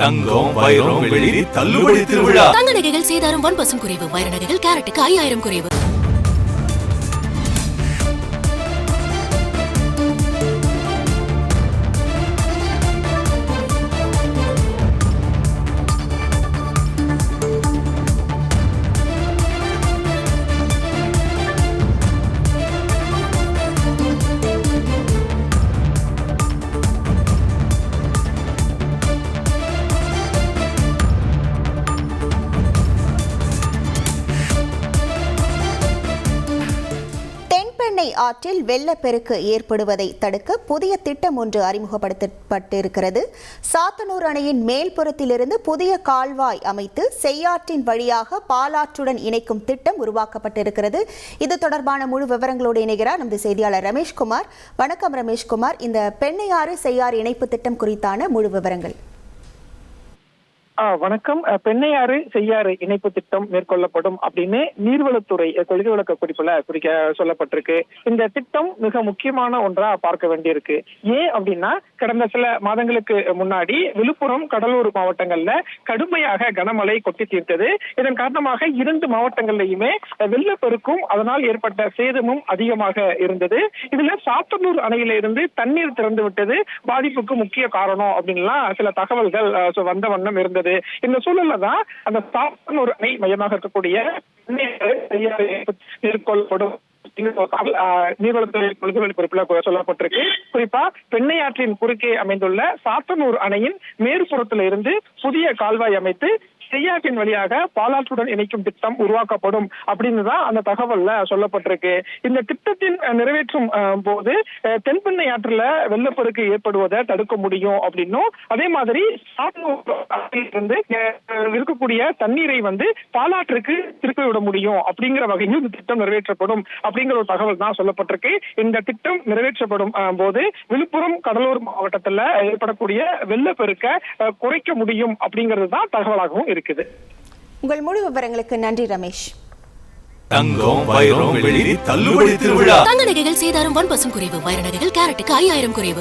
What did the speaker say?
தங்கம் வைரம் வெள்ளி தள்ளுபடி திருவிழா. தங்க நகைகள் சீதாரம் ஒன் பர்சன்ட் குறைவு. வைர நகைகள் கேரட்டுக்கு ஐயாயிரம் குறைவு. தென்பெண்ணை ஆற்றில் வெள்ளப்பெருக்கு ஏற்படுவதை தடுக்க புதிய திட்டம் ஒன்று அறிமுகப்படுத்தப்பட்டிருக்கிறது. சாத்தனூர் அணையின் மேல்புறத்திலிருந்து புதிய கால்வாய் அமைத்து செய்யாற்றின் வழியாக பாலாற்றுடன் இணைக்கும் திட்டம் உருவாக்கப்பட்டிருக்கிறது. இது தொடர்பான முழு விவரங்களோடு இணைகிறார் நமது செய்தியாளர் ரமேஷ்குமார். வணக்கம் ரமேஷ்குமார். இந்த பெண்ணையாறு செய்யாறு இணைப்பு திட்டம் குறித்தான முழு விவரங்கள். வணக்கம். பெண்ணையாறு செய்யாறு இணைப்பு திட்டம் மேற்கொள்ளப்படும் அப்படின்னு நீர்வளத்துறை கொள்கை விளக்க குறிப்புல குறிக்க சொல்லப்பட்டிருக்கு. இந்த திட்டம் மிக முக்கியமான ஒன்றா பார்க்க வேண்டியிருக்கு. ஏன் அப்படின்னா கடந்த சில மாதங்களுக்கு முன்னாடி விழுப்புரம் கடலூர் மாவட்டங்கள்ல கடுமையாக கனமழை கொட்டி தீர்த்தது. இதன் காரணமாக இரண்டு மாவட்டங்கள்லயுமே வெள்ளப்பெருக்கும் அதனால் ஏற்பட்ட சேதமும் அதிகமாக இருந்தது. இதுல சாத்தனூர் அணையில இருந்து தண்ணீர் திறந்து விட்டது பாதிப்புக்கு முக்கிய காரணம் அப்படின்லாம் சில தகவல்கள் வந்த வண்ணம் இருந்தது. இந்த சூழல்ல தான் அந்த சாத்தனூர் அணை மையமாக இருக்கக்கூடிய நீர் மேற்கொள்ளப்படும். நீர்வளத்துறை கொள்கை பொறுப்பில் சொல்லப்பட்டிருக்கு. குறிப்பா பெண்ணையாற்றின் குறுக்கே அமைந்துள்ள சாத்தனூர் அணையின் மேற்புறத்துல இருந்து புதிய கால்வாய் அமைத்து செய்யாற்றின் வழியாக பாலாற்றுடன் இணைக்கும் திட்டம் உருவாக்கப்படும் அப்படின்னு தான் அந்த தகவல்ல சொல்லப்பட்டிருக்கு. இந்த திட்டத்தின் நிறைவேற்றும் போது தென்பெண்ணை ஆற்றுல வெள்ளப்பெருக்கு ஏற்படுவதை தடுக்க முடியும் அப்படின்னும். அதே மாதிரி இருந்து இருக்கக்கூடிய தண்ணீரை வந்து பாலாற்றுக்கு திருப்பி விட முடியும் அப்படிங்கிற வகையில் இந்த திட்டம் நிறைவேற்றப்படும் அப்படிங்கிற ஒரு தகவல் தான் சொல்லப்பட்டிருக்கு. இந்த திட்டம் நிறைவேற்றப்படும் போது விழுப்புரம் கடலூர் மாவட்டத்துல ஏற்படக்கூடிய வெள்ளப்பெருக்க குறைக்க முடியும் அப்படிங்கிறது தான் தகவலாகவும் இருக்குது உங்கள் முழு விவரங்களுக்கு நன்றி ரமேஷ். தங்கம் வைரம் வெள்ளி தள்ளுபடி திருவிழா. தங்க நகைகள் சேதாரம் ஒன் பர்சன்ட் குறைவு வைர நகைகள் கேரட்டுக்கு ஐயாயிரம் குறைவு.